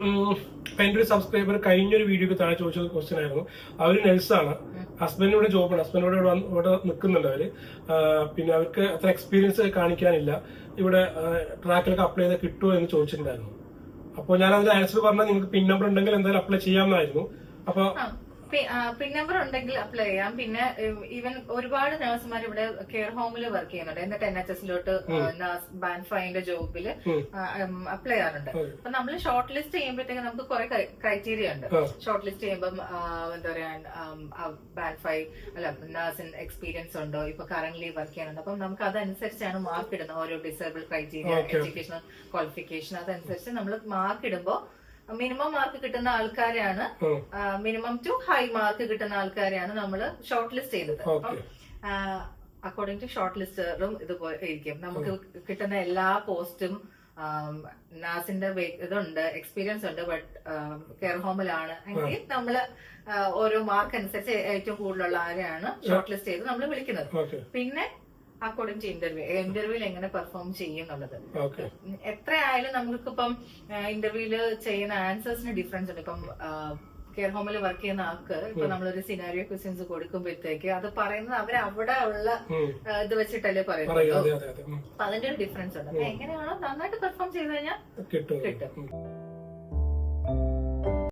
ഇപ്പൊ ഒരു സബ്സ്ക്രൈബർ കഴിഞ്ഞൊരു വീഡിയോക്ക് താഴെ ചോദിച്ച ക്വസ്റ്റ്യൻ ആയിരുന്നു. അവർ നഴ്സാണ്. ഹസ്ബൻഡിന് ഇവിടെ ജോബാണ് ഹസ്ബൻഡിനോട് ഇവിടെ ഇവിടെ നിൽക്കുന്നുണ്ട് അവർ. പിന്നെ അവർക്ക് അത്ര എക്സ്പീരിയൻസ് കാണിക്കാനില്ല. ഇവിടെ ട്രാക്കിലൊക്കെ അപ്ലൈ ചെയ്താൽ കിട്ടുമോ എന്ന് ചോദിച്ചിട്ടുണ്ടായിരുന്നു. അപ്പോൾ ഞാൻ അതിന്റെ ആൻസർ പറഞ്ഞാൽ നിങ്ങൾക്ക് പിൻ നമ്പർ ഉണ്ടെങ്കിൽ എന്തായാലും അപ്ലൈ ചെയ്യാമെന്നായിരുന്നു അപ്പൊ പിൻ നമ്പർ ഉണ്ടെങ്കിൽ അപ്ലൈ ചെയ്യാം. പിന്നെ ഈവൻ ഒരുപാട് നഴ്സുമാർ ഇവിടെ കെയർ ഹോമിൽ വർക്ക് ചെയ്യുന്നുണ്ട്. എന്നിട്ട് എൻ എച്ച് എസിലോട്ട് ബാൻ ഫൈൻഡ് ജോബിൽ അപ്ലൈ ചെയ്യാറുണ്ട്. അപ്പൊ നമ്മൾ ഷോർട്ട് ലിസ്റ്റ് ചെയ്യുമ്പോഴത്തേക്ക് നമുക്ക് കുറെ ക്രൈറ്റീരിയ ഉണ്ട്. ഷോർട്ട് ലിസ്റ്റ് ചെയ്യുമ്പോൾ എന്താ പറയാ ബാൻഫൈ അല്ല നഴ്സിന് എക്സ്പീരിയൻസ് ഉണ്ടോ? ഇപ്പൊ കറന്റ് വർക്ക് ചെയ്യാനുണ്ട് അപ്പം നമുക്ക് അതനുസരിച്ചാണ് മാർക്ക് ഇടുന്നത്. ഓരോ ഡിസേബിൾ ക്രൈറ്റീരിയ എഡ്യൂക്കേഷണൽ ക്വാളിഫിക്കേഷൻ അതനുസരിച്ച് നമ്മൾ മാർക്ക് ഇടുമ്പോൾ മിനിമം മാർക്ക് കിട്ടുന്ന ആൾക്കാരെയാണ് മിനിമം ടു ഹൈ മാർക്ക് കിട്ടുന്ന ആൾക്കാരെയാണ് നമ്മൾ ഷോർട്ട് ലിസ്റ്റ് ചെയ്തത്. അപ്പം. അക്കോർഡിംഗ് ടു ഷോർട്ട് ലിസ്റ്ററും ഇതുപോലെ ഇരിക്കും നമുക്ക് കിട്ടുന്ന എല്ലാ പോസ്റ്റും നാസിന്റെ ഇതുണ്ട് എക്സ്പീരിയൻസ് ഉണ്ട് ബട്ട് കെയർ ഹോമിലാണ് എങ്കിൽ നമ്മൾ ഓരോ മാർക്ക് അനുസരിച്ച് ഏറ്റവും കൂടുതലുള്ള ആരെയാണ് ഷോർട്ട് ലിസ്റ്റ് ചെയ്ത് നമ്മൾ വിളിക്കുന്നത്. പിന്നെ അക്കോർഡിംഗ് ടു ഇന്റർവ്യൂ ഇന്റർവ്യൂവിൽ എങ്ങനെ പെർഫോം ചെയ്യും എന്നുള്ളത്. നമുക്ക് നമുക്കിപ്പം ഇന്റർവ്യൂൽ ചെയ്യുന്ന ആൻസേഴ്സിന് ഡിഫറൻസ് ഉണ്ട്. ഇപ്പം കെയർ ഹോമിൽ വർക്ക് ചെയ്യുന്ന ആൾക്ക് ഇപ്പൊ നമ്മളൊരു സിനാരിയോ ക്വസ്റ്റ്യൻസ് കൊടുക്കുമ്പോഴത്തേക്ക് അത് പറയുന്നത് അവർ അവിടെ ഉള്ള ഇത് വെച്ചിട്ടല്ലേ പറയുന്നത്. അപ്പൊ അതിന്റെ ഒരു ഡിഫറൻസ് ഉണ്ട്. അപ്പൊ എങ്ങനെയാണോ നന്നായിട്ട് പെർഫോം ചെയ്ത് കഴിഞ്ഞാൽ കിട്ടും.